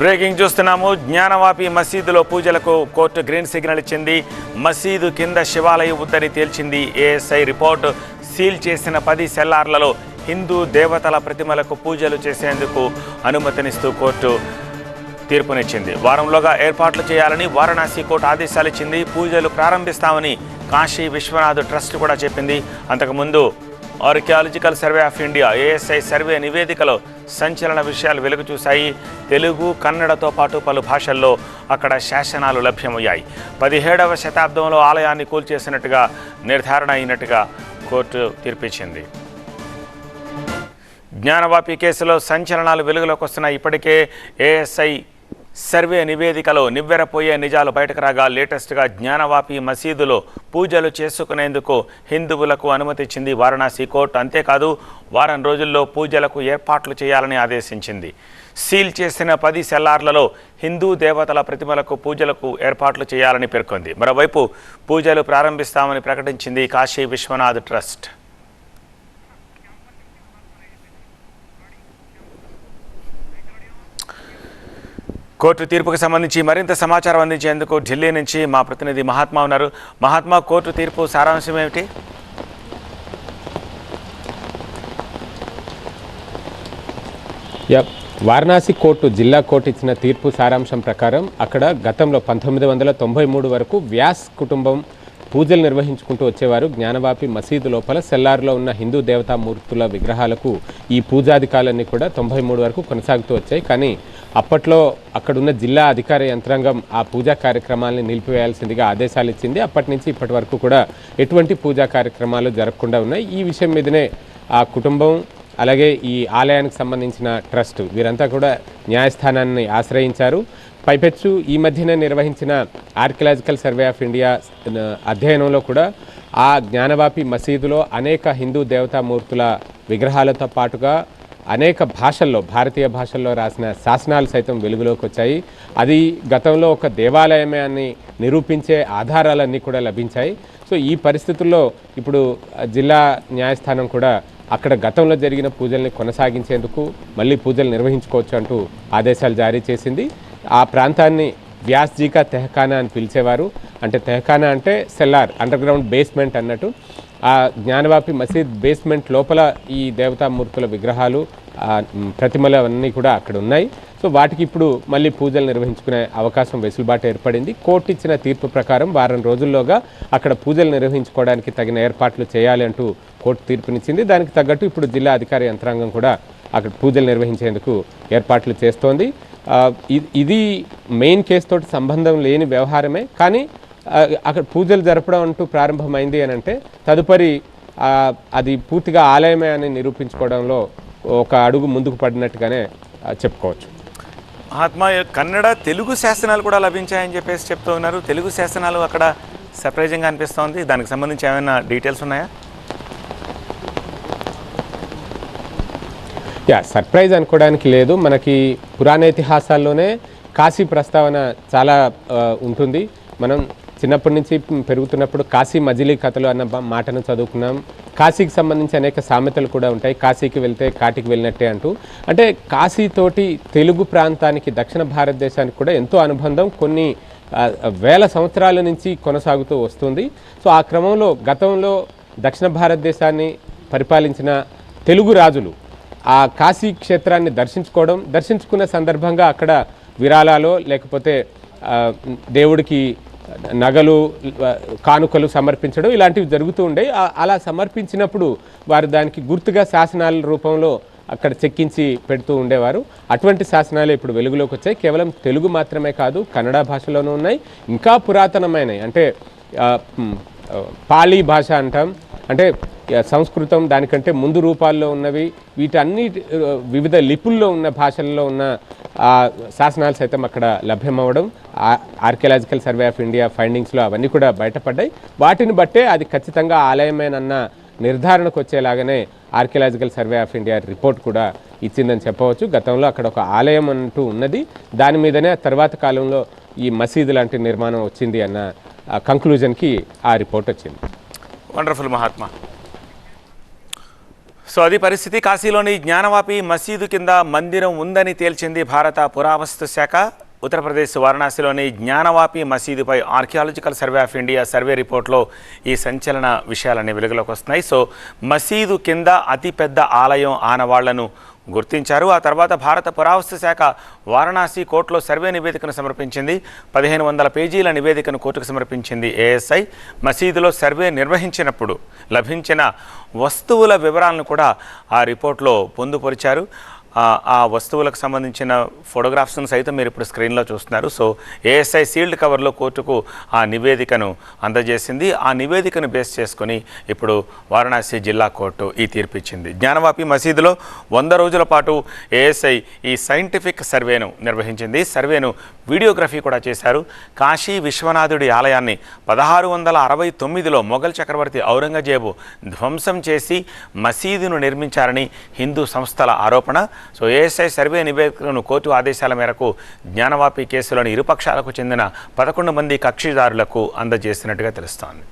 Breaking చూస్తున్నాము. జ్ఞానవాపి మసీదులో పూజలకు కోర్టు గ్రీన్ సిగ్నల్ ఇచ్చింది. మసీదు కింద శివాలయ ఉద్దరి తేల్చింది ఏఎస్ఐ రిపోర్ట్. సీల్ చేసిన పది సెల్లార్లలో హిందూ దేవతల ప్రతిమలకు పూజలు చేసేందుకు అనుమతినిస్తూ కోర్టు తీర్పునిచ్చింది. వారంలోగా ఏర్పాట్లు చేయాలని వారణాసి కోర్టు ఆదేశాలు ఇచ్చింది పూజలు ప్రారంభిస్తామని కాశీ విశ్వనాథ్ ట్రస్ట్ కూడా చెప్పింది. అంతకుముందు archaeological survey of India ASI survey నివేదికలో సంచలన విషయాలు వెలుగు చూశాయి. తెలుగు కన్నడతో పాటు పలు భాషల్లో అక్కడ శాసనాలు లభ్యమయ్యాయి. పదిహేడవ శతాబ్దంలో ఆలయాన్ని కూల్చేసినట్టుగా నిర్ధారణ అయినట్టుగా కోర్టు తీర్పిచ్చింది. జ్ఞానవాపి కేసులో సంచలనాలు వెలుగులోకి వస్తున్నాయి. ఇప్పటికే ఏఎస్ఐ సర్వే నివేదికలో నివ్వెరపోయే నిజాలు బయటకు రాగా లేటెస్ట్గా జ్ఞానవాపి మసీదులో పూజలు చేసుకునేందుకు హిందువులకు అనుమతిచ్చింది వారణాసి కోర్టు. అంతేకాదు వారం రోజుల్లో పూజలకు ఏర్పాట్లు చేయాలని ఆదేశించింది. సీల్ చేసిన పది సెల్లార్లలో హిందూ దేవతల ప్రతిమలకు పూజలకు ఏర్పాట్లు చేయాలని పేర్కొంది. మరోవైపు పూజలు ప్రారంభిస్తామని ప్రకటించింది కాశీ విశ్వనాథ్ ట్రస్ట్. కోర్టు తీర్పుకు సంబంధించి మరింత సమాచారం అందించేందుకు ఢిల్లీ నుంచి మా ప్రతినిధి మహాత్మా ఉన్నారు. మహాత్మా కోర్టు తీర్పు సారాంశం ఏమిటి? యా వారణాసి కోర్టు జిల్లా కోర్టు ఇచ్చిన తీర్పు సారాంశం ప్రకారం అక్కడ గతంలో పంతొమ్మిది వందల తొంభై మూడు వరకు వ్యాస్ కుటుంబం పూజలు నిర్వహించుకుంటూ వచ్చేవారు. జ్ఞానవాపి మసీదు లోపల సెల్లార్లో ఉన్న హిందూ దేవతామూర్తుల విగ్రహాలకు ఈ పూజాధికాలన్నీ కూడా తొంభై మూడు వరకు కొనసాగుతూ వచ్చాయి. కానీ అప్పట్లో అక్కడున్న జిల్లా అధికార యంత్రాంగం ఆ పూజా కార్యక్రమాలను నిలిపివేయాల్సిందిగా ఆదేశాలు ఇచ్చింది. అప్పటి నుంచి ఇప్పటి వరకు కూడా ఎటువంటి పూజా కార్యక్రమాలు జరగకుండా ఉన్నాయి. ఈ విషయం మీదనే ఆ కుటుంబం అలాగే ఈ ఆలయానికి సంబంధించిన ట్రస్ట్ వీరంతా కూడా న్యాయస్థానాన్ని ఆశ్రయించారు. పైపెచ్చు ఈ మధ్యన నిర్వహించిన ఆర్కియలాజికల్ సర్వే ఆఫ్ ఇండియా అధ్యయనంలో కూడా ఆ జ్ఞానవాపి మసీదులో అనేక హిందూ దేవతామూర్తుల విగ్రహాలతో పాటుగా అనేక భాషల్లో భారతీయ భాషల్లో రాసిన శాసనాలు సైతం వెలుగులోకి వచ్చాయి అది గతంలో ఒక దేవాలయమే అని నిరూపించే ఆధారాలన్నీ కూడా లభించాయి. సో ఈ పరిస్థితుల్లో ఇప్పుడు జిల్లా న్యాయస్థానం కూడా అక్కడ గతంలో జరిగిన పూజల్ని కొనసాగించేందుకు మళ్ళీ పూజలు నిర్వహించుకోవచ్చు అంటూ ఆదేశాలు జారీ చేసింది. ఆ ప్రాంతాన్ని వ్యాస్జీకా తెహకానా అని పిలిచేవారు. అంటే తెహకానా అంటే సెల్లార్ అండర్ గ్రౌండ్ బేస్మెంట్ అన్నట్టు. ఆ జ్ఞానవాపి మసీద్ బేస్మెంట్ లోపల ఈ దేవతామూర్తుల విగ్రహాలు ప్రతిమలు అవన్నీ కూడా అక్కడ ఉన్నాయి. సో వాటికి ఇప్పుడు మళ్ళీ పూజలు నిర్వహించుకునే అవకాశం వెసులుబాటు ఏర్పడింది. కోర్టు ఇచ్చిన తీర్పు ప్రకారం వారం రోజుల్లోగా అక్కడ పూజలు నిర్వహించుకోవడానికి తగిన ఏర్పాట్లు చేయాలి అంటూ కోర్టు తీర్పునిచ్చింది. దానికి తగ్గట్టు ఇప్పుడు జిల్లా అధికార యంత్రాంగం కూడా అక్కడ పూజలు నిర్వహించేందుకు ఏర్పాట్లు చేస్తోంది. ఇది మెయిన్ కేసు తోటి సంబంధం లేని వ్యవహారమే. కానీ అక్కడ పూజలు జరపడం అంటూ ప్రారంభమైంది అని అంటే తదుపరి అది పూర్తిగా ఆలయమే అని నిరూపించుకోవడంలో ఒక అడుగు ముందుకు పడినట్టుగానే చెప్పుకోవచ్చు. మహాత్మా కన్నడ తెలుగు శాసనాలు కూడా లభించాయని చెప్పేసి చెప్తూ ఉన్నారు. తెలుగు శాసనాలు అక్కడ సర్ప్రైజింగ్గా అనిపిస్తోంది. దానికి సంబంధించి ఏమైనా డీటెయిల్స్ ఉన్నాయా? యా సర్ప్రైజ్ అనుకోవడానికి లేదు. మనకి పురాణ ఇతిహాసాల్లోనే కాశీ ప్రస్తావన చాలా ఉంటుంది. మనం చిన్నప్పటి నుంచి పెరుగుతున్నప్పుడు కాశీ మజిలీ కథలు అన్న మాటను చదువుకున్నాం. కాశీకి సంబంధించి అనేక సామెతలు కూడా ఉంటాయి. కాశీకి వెళ్తే కాటికి వెళ్ళినట్టే అంటూ. అంటే కాశీతోటి తెలుగు ప్రాంతానికి దక్షిణ భారతదేశానికి కూడా ఎంతో అనుబంధం కొన్ని వేల సంవత్సరాల నుంచి కొనసాగుతూ వస్తుంది. సో ఆ క్రమంలో గతంలో దక్షిణ భారతదేశాన్ని పరిపాలించిన తెలుగు రాజులు ఆ కాశీ క్షేత్రాన్ని దర్శించుకోవడం దర్శించుకున్న సందర్భంగా అక్కడ విరాళాలో లేకపోతే దేవుడికి నగలు కానుకలు సమర్పించడం ఇలాంటివి జరుగుతూ ఉండే. అలా సమర్పించినప్పుడు వారు దానికి గుర్తుగా శాసనాల రూపంలో అక్కడ చెక్కించి పెడుతూ ఉండేవారు. అటువంటి శాసనాలు ఇప్పుడు వెలుగులోకి వచ్చాయి. కేవలం తెలుగు మాత్రమే కాదు కన్నడ భాషలోనూ ఉన్నాయి. ఇంకా పురాతనమైనవి అంటే పాళీ భాష అంటాం. అంటే సంస్కృతం దానికంటే ముందు రూపాల్లో ఉన్నవి. వీటన్ని వివిధ లిపుల్లో ఉన్న భాషల్లో ఉన్న శాసనాలు సైతం అక్కడ లభ్యమవ్వడం ఆర్కియలాజికల్ సర్వే ఆఫ్ ఇండియా ఫైండింగ్స్లో అవన్నీ కూడా బయటపడ్డాయి. వాటిని బట్టే అది ఖచ్చితంగా ఆలయమేనన్న నిర్ధారణకు వచ్చేలాగానే archaeological survey of India report కూడా ఇచ్చిందని చెప్పవచ్చు. గతంలో అక్కడ ఒక ఆలయం అంటూ ఉన్నది. దాని మీదనే తర్వాత కాలంలో ఈ మసీదు లాంటి నిర్మాణం వచ్చింది అన్న కంక్లూజన్కి ఆ రిపోర్ట్ వచ్చింది. వండర్ఫుల్ మహాత్మా. సో అది పరిస్థితి. కాశీలోని జ్ఞానవాపి మసీదు కింద మందిరం ఉందని తేల్చింది భారత పురావస్తు శాఖ. ఉత్తరప్రదేశ్ వారణాసిలోని Gyanvapi మసీదుపై archaeological survey of India survey రిపోర్ట్లో ఈ సంచలన విషయాలన్నీ వెలుగులోకి వస్తున్నాయి. సో మసీదు కింద అతిపెద్ద ఆలయం ఆనవాళ్ళను గుర్తించారు. ఆ తర్వాత భారత పురావస్తు శాఖ వారణాసి కోర్టులో సర్వే నివేదికను సమర్పించింది. పదిహేను వందల పేజీల నివేదికను కోర్టుకు సమర్పించింది ఏఎస్ఐ. మసీదులో సర్వే నిర్వహించినప్పుడు లభించిన వస్తువుల వివరాలను కూడా ఆ రిపోర్ట్లో పొందుపరిచారు. ఆ వస్తువులకు సంబంధించిన ఫోటోగ్రాఫ్స్ను సైతం మీరు ఇప్పుడు స్క్రీన్లో చూస్తున్నారు. సో ఏఎస్ఐ సీల్డ్ కవర్లో కోర్టుకు ఆ నివేదికను అందజేసింది. ఆ నివేదికను బేస్ చేసుకొని ఇప్పుడు వారణాసి జిల్లా కోర్టు ఈ తీర్పు ఇచ్చింది. జ్ఞానవాపి మసీదులో వంద రోజుల పాటు ఏఎస్ఐ ఈ సైంటిఫిక్ సర్వేను నిర్వహించింది. సర్వేను వీడియోగ్రఫీ కూడా చేశారు. కాశీ విశ్వనాథుడి ఆలయాన్ని పదహారు వందల అరవై తొమ్మిదిలో మొఘల్ చక్రవర్తి ఔరంగజేబు ధ్వంసం చేసి మసీదును నిర్మించారని హిందూ సంస్థల ఆరోపణ. సో ఏఎస్ఐ సర్వే నివేదికను కోర్టు ఆదేశాల మేరకు జ్ఞానవాపి కేసులోని ఇరుపక్షాలకు చెందిన పదకొండు మంది కక్షిదారులకు అందజేసినట్టుగా తెలుస్తోంది.